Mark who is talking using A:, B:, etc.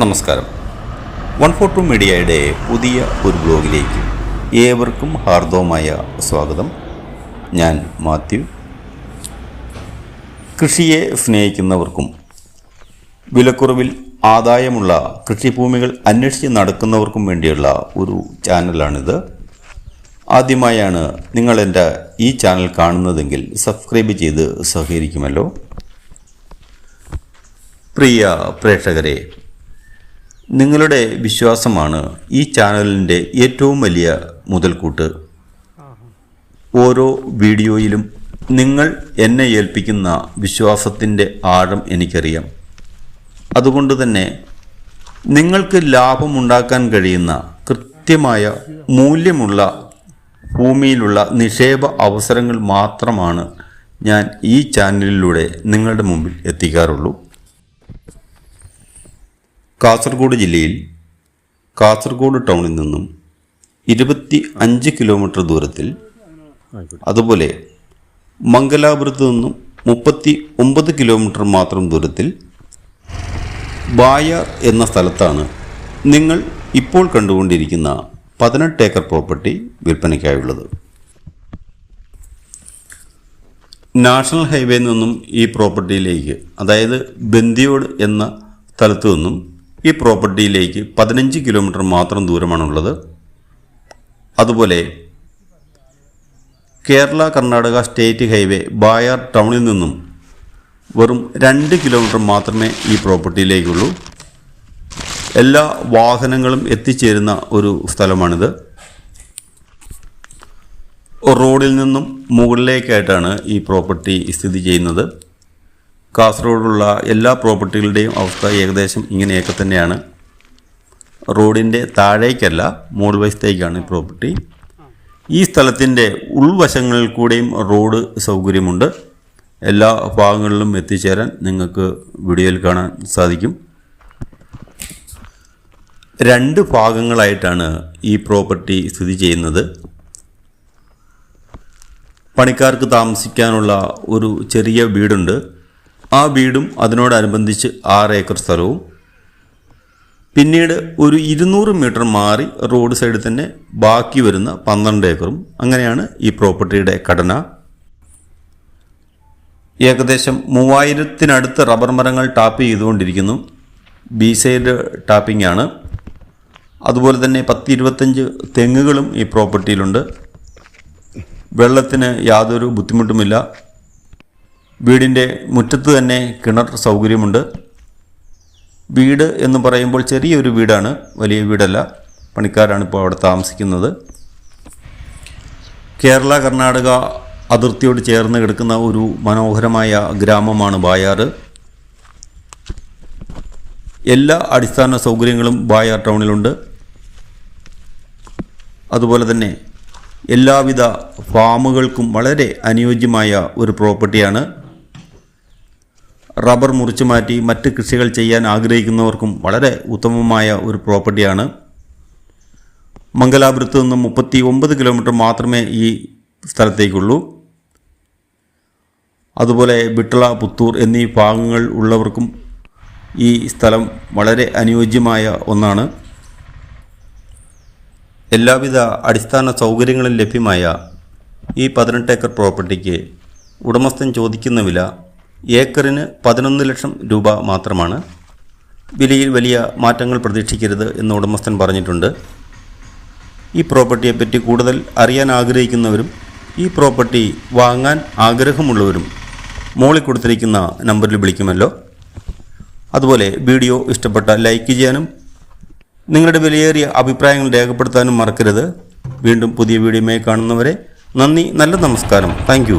A: നമസ്കാരം. One four to മീഡിയയുടെ പുതിയ ഒരു ബ്ലോഗിലേക്ക് ഏവർക്കും ഹാർദവമായ സ്വാഗതം. ഞാൻ മാത്യു. കൃഷിയെ സ്നേഹിക്കുന്നവർക്കും വിലക്കുറവിൽ ആദായമുള്ള കൃഷിഭൂമികൾ അന്വേഷിച്ച് നടക്കുന്നവർക്കും വേണ്ടിയുള്ള ഒരു ചാനലാണിത്. ആദ്യമായാണ് നിങ്ങൾ എന്റെ ഈ ചാനൽ കാണുന്നതെങ്കിൽ സബ്സ്ക്രൈബ് ചെയ്ത് സഹകരിക്കുമല്ലോ. പ്രിയ പ്രേക്ഷകരെ നിങ്ങളുടെ വിശ്വാസമാണ് ഈ ചാനലിന്റെ ഏറ്റവും വലിയ മുതൽക്കൂട്ട്. ഓരോ വീഡിയോയിലും നിങ്ങൾ എന്നെ ഏൽപ്പിക്കുന്ന വിശ്വാസത്തിന്റെ ആഴം എനിക്കറിയാം. അതുകൊണ്ട് തന്നെ നിങ്ങൾക്ക് ലാഭമുണ്ടാക്കാൻ കഴിയുന്ന കൃത്യമായ മൂല്യമുള്ള ഭൂമിയിലുള്ള നിക്ഷേപ അവസരങ്ങൾ മാത്രമാണ് ഞാൻ ഈ ചാനലിലൂടെ നിങ്ങളുടെ മുമ്പിൽ എത്തിക്കാറുള്ളൂ. കാസർഗോഡ് ജില്ലയിൽ കാസർഗോഡ് ടൗണിൽ നിന്നും ഇരുപത്തി അഞ്ച് കിലോമീറ്റർ ദൂരത്തിൽ അതുപോലെ മംഗലാപുരത്ത് നിന്നും മുപ്പത്തി ഒമ്പത് കിലോമീറ്റർ മാത്രം ദൂരത്തിൽ ബായാർ എന്ന സ്ഥലത്താണ് നിങ്ങൾ ഇപ്പോൾ കണ്ടുകൊണ്ടിരിക്കുന്ന പതിനെട്ട് ഏക്കർ പ്രോപ്പർട്ടി വിൽപ്പനയ്ക്കായുള്ളത്. നാഷണൽ ഹൈവേയിൽ നിന്നും ഈ പ്രോപ്പർട്ടിയിലേക്ക് അതായത് ബന്ദിയോട് എന്ന സ്ഥലത്തു നിന്നും ഈ പ്രോപ്പർട്ടിയിലേക്ക് പതിനഞ്ച് കിലോമീറ്റർ മാത്രം ദൂരമാണുള്ളത്. അതുപോലെ കേരള കർണാടക സ്റ്റേറ്റ് ഹൈവേ ബായാർ ടൗണിൽ നിന്നും വെറും രണ്ട് കിലോമീറ്റർ മാത്രമേ ഈ പ്രോപ്പർട്ടിയിലേക്കുള്ളൂ. എല്ലാ വാഹനങ്ങളും എത്തിച്ചേരുന്ന ഒരു സ്ഥലമാണിത്. റോഡിൽ നിന്നും മുകളിലേക്കായിട്ടാണ് ഈ പ്രോപ്പർട്ടി സ്ഥിതി ചെയ്യുന്നത്. കാസർഗോഡുള്ള എല്ലാ പ്രോപ്പർട്ടികളുടെയും അവസ്ഥ ഏകദേശം ഇങ്ങനെയൊക്കെ തന്നെയാണ്. റോഡിന്റെ താഴേക്കല്ല മോൾ വശത്തേക്കാണ് ഈ പ്രോപ്പർട്ടി. ഈ സ്ഥലത്തിന്റെ ഉൾവശങ്ങളിൽ കൂടെയും റോഡ് സൗകര്യമുണ്ട്. എല്ലാ ഭാഗങ്ങളിലും എത്തിച്ചേരാൻ നിങ്ങൾക്ക് വീഡിയോയിൽ കാണാൻ സാധിക്കും. രണ്ട് ഭാഗങ്ങളായിട്ടാണ് ഈ പ്രോപ്പർട്ടി സ്ഥിതി ചെയ്യുന്നത്. പണിക്കാർക്ക് താമസിക്കാനുള്ള ഒരു ചെറിയ വീടുണ്ട്. ആ വീടും അതിനോടനുബന്ധിച്ച് ആറ് ഏക്കർ സ്ഥലവും. പിന്നീട് ഒരു ഇരുന്നൂറ് മീറ്റർ മാറി റോഡ് സൈഡിൽ തന്നെ ബാക്കി വരുന്ന പന്ത്രണ്ട് ഏക്കറും. അങ്ങനെയാണ് ഈ പ്രോപ്പർട്ടിയുടെ ഘടന. ഏകദേശം മൂവായിരത്തിനടുത്ത് റബ്ബർ മരങ്ങൾ ടാപ്പ് ചെയ്തുകൊണ്ടിരിക്കുന്നു. ബി സൈഡ് ടാപ്പിംഗ് ആണ്. അതുപോലെ തന്നെ പത്ത് ഇരുപത്തഞ്ച് തെങ്ങുകളും ഈ പ്രോപ്പർട്ടിയിലുണ്ട്. വെള്ളത്തിന് യാതൊരു ബുദ്ധിമുട്ടുമില്ല. വീടിന്റെ മുറ്റത്ത് തന്നെ കിണർ സൗകര്യമുണ്ട്. വീട് എന്ന് പറയുമ്പോൾ ചെറിയൊരു വീടാണ് വലിയ വീടല്ല. പണിക്കാരാണ് ഇപ്പോൾ അവിടെ താമസിക്കുന്നത്. കേരള കർണാടക അതിർത്തിയോട് ചേർന്ന് കിടക്കുന്ന ഒരു മനോഹരമായ ഗ്രാമമാണ് ബായാർ എല്ലാ അടിസ്ഥാന സൗകര്യങ്ങളും ബായാർ ടൗണിലുണ്ട്. അതുപോലെ തന്നെ എല്ലാവിധ ഫാമുകൾക്കും വളരെ അനുയോജ്യമായ ഒരു പ്രോപ്പർട്ടിയാണ് റബ്ബർ മുറിച്ചു മാറ്റി മറ്റ് കൃഷികൾ ചെയ്യാൻ ആഗ്രഹിക്കുന്നവർക്കും വളരെ ഉത്തമമായ ഒരു പ്രോപ്പർട്ടിയാണ്. മംഗലാപുരത്ത് നിന്ന് മുപ്പത്തി ഒമ്പത് കിലോമീറ്റർ മാത്രമേ ഈ സ്ഥലത്തേക്കുള്ളൂ. അതുപോലെ വിട്ടള പുത്തൂർ എന്നീ ഭാഗങ്ങൾ ഉള്ളവർക്കും ഈ സ്ഥലം വളരെ അനുയോജ്യമായ ഒന്നാണ്. എല്ലാവിധ അടിസ്ഥാന സൗകര്യങ്ങളും ലഭ്യമായ ഈ പതിനെട്ട് ഏക്കർ പ്രോപ്പർട്ടിക്ക് ഉടമസ്ഥൻ ചോദിക്കുന്ന വില ഏക്കറിന് പതിനൊന്ന് ലക്ഷം രൂപ മാത്രമാണ്. വിലയിൽ വലിയ മാറ്റങ്ങൾ പ്രതീക്ഷിക്കരുത് എന്ന് ഉടമസ്ഥൻ പറഞ്ഞിട്ടുണ്ട്. ഈ പ്രോപ്പർട്ടിയെപ്പറ്റി കൂടുതൽ അറിയാൻ ആഗ്രഹിക്കുന്നവരും ഈ പ്രോപ്പർട്ടി വാങ്ങാൻ ആഗ്രഹമുള്ളവരും മോളിൽ കൊടുത്തിരിക്കുന്ന നമ്പറിൽ വിളിക്കുമല്ലോ. അതുപോലെ വീഡിയോ ഇഷ്ടപ്പെട്ട ലൈക്ക് ചെയ്യാനും നിങ്ങളുടെ വിലയേറിയ അഭിപ്രായങ്ങൾ രേഖപ്പെടുത്താനും മറക്കരുത്. വീണ്ടും പുതിയ വീഡിയോയുമായി കാണുന്നവരെ നന്ദി നല്ല നമസ്കാരം. താങ്ക്